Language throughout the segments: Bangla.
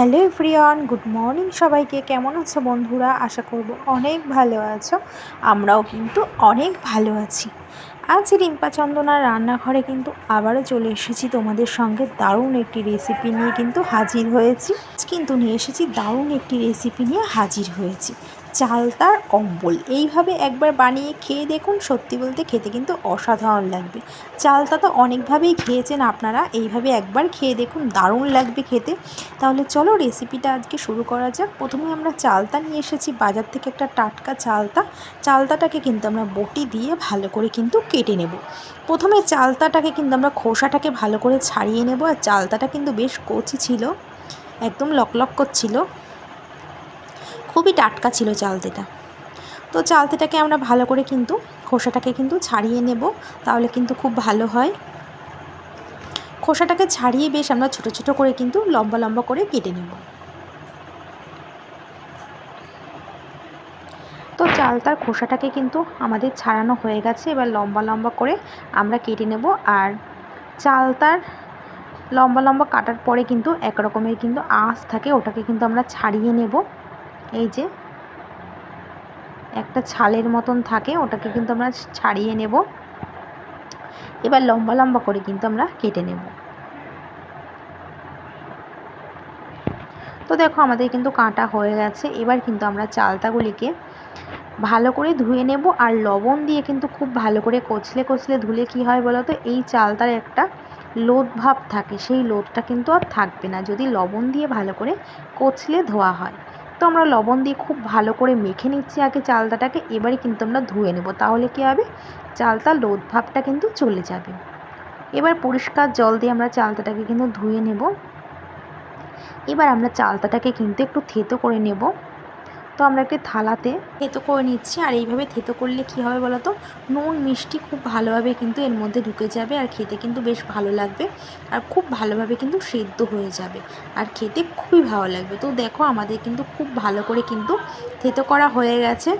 হ্যালো এভরিওয়ান, গুড মর্নিং সবাইকে। কেমন আছো বন্ধুরা? আশা করব অনেক ভালো আছো। আমরাও কিন্তু অনেক ভালো আছি। আজ রিম্পা চন্দনার রান্নাঘরে কিন্তু আবারও চলে এসেছি। তোমাদের সঙ্গে দারুণ একটি রেসিপি নিয়ে কিন্তু হাজির হয়েছি। কিন্তু নিয়ে এসেছি দারুণ একটি রেসিপি নিয়ে হাজির হয়েছি। চালতার অম্বল এইভাবে একবার বানিয়ে খেয়ে দেখুন, সত্যি বলতে খেতে কিন্তু অসাধারণ লাগবে। চালতা তো অনেকভাবেই খেয়েছেন আপনারা, এইভাবে একবার খেয়ে দেখুন, দারুণ লাগবে খেতে। তাহলে চলো রেসিপিটা আজকে শুরু করা যাক। প্রথমে আমরা চালতা নিয়ে এসেছি, বাজার থেকে একটা টাটকা চালতা। চালতাটাকে কিন্তু আমরা বটি দিয়ে ভালো করে কিন্তু কেটে নেব। প্রথমে চালতাটাকে কিন্তু আমরা খোসাটাকে ভালো করে ছাড়িয়ে নেব, আর চালতাটা কিন্তু বেশ কচি ছিল, একদম লকলক করছিল। খুবই টাটকা ছিল চালতেটা। তো চালতেটাকে আমরা ভালো করে কিন্তু খোসাটাকে কিন্তু ছাড়িয়ে নেব, তাহলে কিন্তু খুব ভালো হয়। খোসাটাকে ছাড়িয়ে বেশ আমরা ছোট ছোট করে কিন্তু লম্বা লম্বা করে কেটে নেব। তো চালতার খোসাটাকে কিন্তু আমাদের ছাড়ানো হয়ে গেছে, এবার লম্বা লম্বা করে আমরা কেটে নেব। আর চালতার লম্বা লম্বা কাটার পরে কিন্তু এক রকমের কিন্তু আঁশ থাকে, ওটাকে কিন্তু আমরা ছাড়িয়ে নেব। এই যে, একটা ছালের মতন থাকে, ওটাকে কিন্তু আমরা ছাড়িয়ে নেব। এবার লম্বা লম্বা করে কিন্তু আমরা কেটে নেব। তো দেখো আমাদের কিন্তু কাঁটা হয়ে গেছে, এবার কিন্তু আমরা চালতাগুলিকে ভালো করে ধুয়ে নেব, আর লবণ দিয়ে কিন্তু খুব ভালো করে কচলে কচলে ধুলে কি হয় বলো তো, এই চালতার একটা লোদ ভাব থাকে, সেই লোদটা কিন্তু আর থাকবে না, যদি লবণ দিয়ে ভালো করে কচলে ধোয়া হয়। তো আমরা লবণ দিয়ে খুব ভালো করে মেখে নিচ্ছি আগে চালতাটাকে এবারে কিন্তু আমরা ধুয়ে নেব। তাহলে কী হবে? চালতা লোদ ভাবটা কিন্তু চলে যাবে। এবার পরিষ্কার জল দিয়ে আমরা চালতাটাকে কিন্তু ধুয়ে নেব। এবার আমরা চালতাটাকে কিন্তু একটু থেতো করে নেব। তো আমরা একটি থালাতে থেতো করে নিচ্ছি। আর এইভাবে থেতো করলে কি হবে বলো তো নুন, মিষ্টি খুব ভালোভাবে কিন্তু এর মধ্যে ঢুকে যাবে আর খেতে কিন্তু বেশ ভালো লাগবে। আর খুব ভালোভাবে কিন্তু সেদ্ধ হয়ে যাবে। আর খেতে খুবই ভালো লাগবে। তো দেখো আমাদের কিন্তু খুব ভালো করে কিন্তু থেতো করা হয়ে গেছে।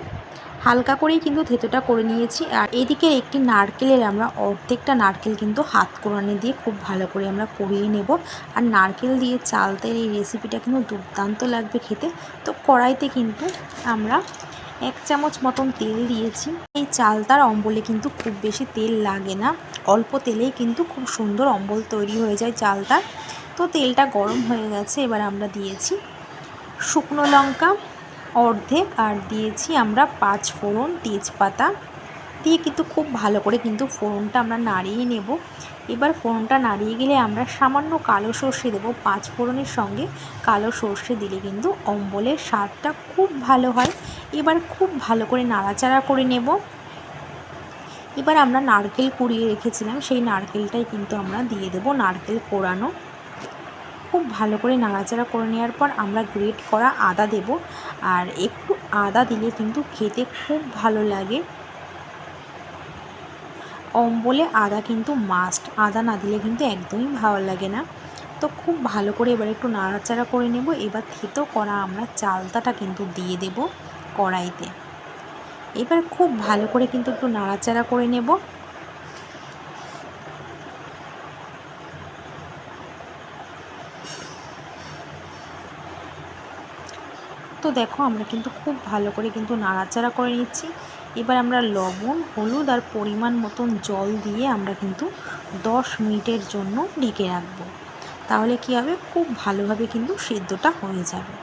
হালকা করেই কিন্তু থেতোটা করে নিয়েছি। আর এদিকে একটি নারকেলের আমরা অর্ধেকটা নারকেল কিন্তু হাত কোরানি দিয়ে খুব ভালো করে আমরা করিয়ে নেব। আর নারকেল দিয়ে চাল চালতের এই রেসিপিটা কিন্তু দুর্দান্ত লাগবে খেতে। তো কড়াইতে কিন্তু আমরা এক চামচ মতন তেল দিয়েছি। এই চালতার অম্বলে কিন্তু খুব বেশি তেল লাগে না। অল্প তেলেই কিন্তু খুব সুন্দর অম্বল তৈরি হয়ে যায় চালতার। তো তেলটা গরম হয়ে গেছে, এবার আমরা দিয়েছি শুকনো লঙ্কা অর্ধেক আর দিয়েছি আমরা পাঁচ ফোড়ন তেজপাতা। দিয়ে কিন্তু খুব ভালো করে কিন্তু ফোড়নটা আমরা নাড়িয়ে নেব। এবার ফোড়নটা নাড়িয়ে গেলে আমরা সামান্য কালো সর্ষে দেবো। পাঁচ ফোড়নের সঙ্গে কালো সর্ষে দিলে কিন্তু অম্বলের স্বাদটা খুব ভালো হয়। এবার খুব ভালো করে নাড়াচাড়া করে নেব। এবার আমরা নারকেল কুড়িয়ে রেখেছিলাম। সেই নারকেলটাই কিন্তু আমরা দিয়ে দেবো। নারকেল কোড়ানো খুব ভালো করে নাড়াচাড়া করে নেওয়ার পর আমরা গ্রেট করা আদা দেব। আর একটু আদা দিলে কিন্তু খেতে খুব ভালো লাগে। অম্বলে আদা কিন্তু মাস্ট আদা না দিলে কিন্তু একদমই ভালো লাগে না। তো খুব ভালো করে এবার একটু নাড়াচাড়া করে নেব। এবার থেতো করা আমরা চালতাটা কিন্তু দিয়ে দেব কড়াইতে। এবার খুব ভালো করে কিন্তু একটু নাড়াচাড়া করে নেব। তো দেখো, আমরা কিন্তু খুব ভালো করে কিন্তু নাড়াচাড়া করে নিচ্ছি। এবার আমরা লবণ, হলুদ আর পরিমাণ মতন জল দিয়ে আমরা কিন্তু দশ মিনিটের জন্য ঢেকে রাখব। তাহলে কি হবে? খুব ভালোভাবে কিন্তু সেদ্ধটা হয়ে যাবে।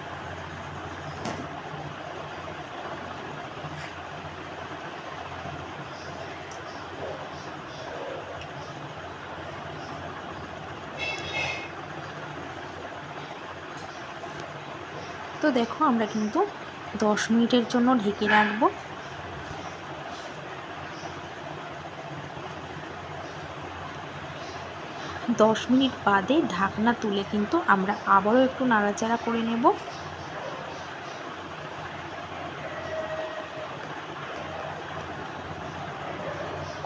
তো দেখো আমরা কিন্তু দশ মিনিটের জন্য ঢেকে রাখব। দশ মিনিট বাদে ঢাকনা তুলে কিন্তু আমরা আবারও একটু নাড়াচাড়া করে নেব।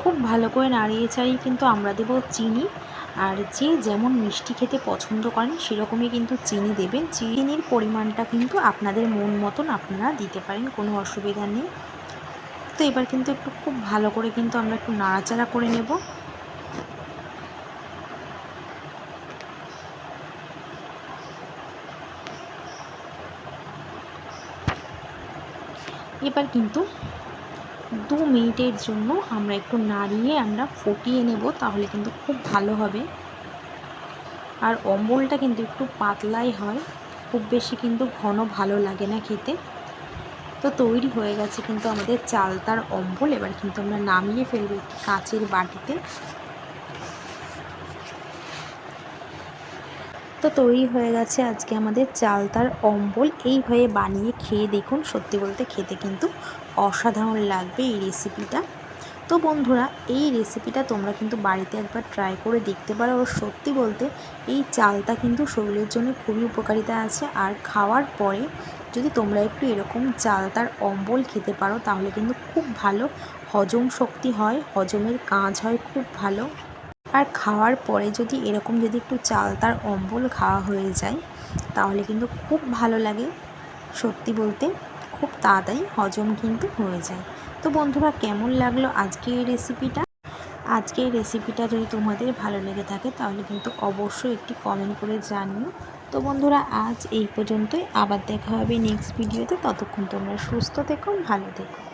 খুব ভালো করে নাড়িয়ে চাড়িয়ে কিন্তু আমরা দেব চিনি। আর যে যেমন মিষ্টি খেতে পছন্দ করেন, সেরকমই কিন্তু চিনি দেবেন। চিনির পরিমাণটা কিন্তু আপনাদের মন মতন আপনারা দিতে পারেন, কোনো অসুবিধা নেই। তো এবার কিন্তু একটু খুব ভালো করে কিন্তু আমরা একটু নাড়াচাড়া করে নেব। এবার কিন্তু দু মিনিটের জন্য আমরা একটু নাড়িয়ে আমরা ফুটিয়ে নেব, তাহলে কিন্তু খুব ভালো হবে। আর অম্বলটা কিন্তু একটু পাতলাই হয়, খুব বেশি কিন্তু ঘন ভালো লাগে না খেতে। তো তৈরি হয়ে গেছে কিন্তু আমাদের চালতার অম্বল, এবার কিন্তু আমরা নামিয়ে ফেলব কাচের বাটিতে। তো তৈরি হয়ে গেছে আজকে আমাদের চালতার অম্বল। এইভাবে বানিয়ে খেয়ে দেখুন, সত্যি বলতে খেতে কিন্তু অসাধারণ লাগবে এই রেসিপিটা তো বন্ধুরা, এই রেসিপিটা তোমরা কিন্তু বাড়িতে একবার ট্রাই করে দেখতে পারো। ও সত্যি বলতে এই চালটা কিন্তু শরীরের জন্য খুবই উপকারিতা আছে। আর খাওয়ার পরে যদি তোমরা একটু এরকম চালতার অম্বল খেতে পারো, তাহলে কিন্তু খুব ভালো হজম শক্তি হয়, হজমের কাজ হয়, খুব ভালো। আর খাওয়ার পরে যদি এরকম যদি একটু চালতার অম্বল খাওয়া হয়ে যায়, তাহলে কিন্তু খুব ভালো লাগে। সত্যি বলতে খুব তাড়াতাড়ি হজম কিন্তু হয়ে যায়। তো বন্ধুরা, কেমন লাগল আজকে এই রেসিপিটা আজকে এই রেসিপিটা যদি তোমাদের ভালো লেগে থাকে, তাহলে কিন্তু অবশ্যই একটি কমেন্ট করে জানিও। তো বন্ধুরা, আজ এই পর্যন্তই। আবার দেখা হবে নেক্সট ভিডিওতে ততক্ষণ তোমরা সুস্থ থেকো, ভালো থেকো।